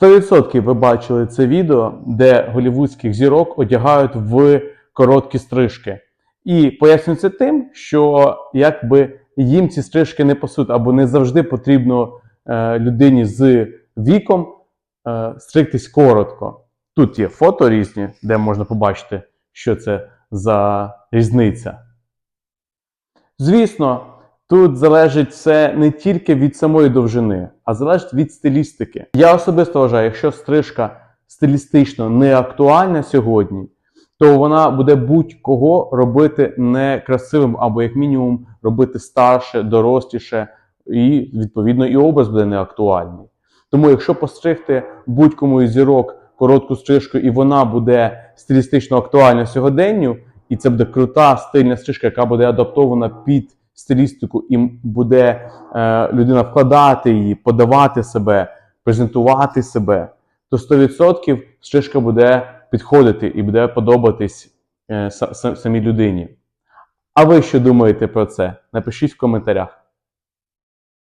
100% ви бачили це відео, де голівудських зірок одягають в короткі стрижки. І пояснюється тим, що якби їм ці стрижки не пасують, або не завжди потрібно е, людині з віком е, стригтись коротко. Тут є фото різні, де можна побачити, що це за різниця. Звісно, тут залежить все не тільки від самої довжини, а залежить від стилістики. Я особисто вважаю, якщо стрижка стилістично не актуальна сьогодні, то вона буде будь-кого робити некрасивим, або як мінімум робити старше, доросліше, і відповідно і образ буде неактуальний. Тому, якщо постригти будь-кому із зірок коротку стрижку, і вона буде стилістично актуальна сьогоденню, і це буде крута стильна стрижка, яка буде адаптована під стилістику, і буде е, людина вкладати її, подавати себе, презентувати себе, то 100% стрижка буде підходити і буде подобатись е, са- са- самій людині. А ви що думаєте про це? Напишіть в коментарях.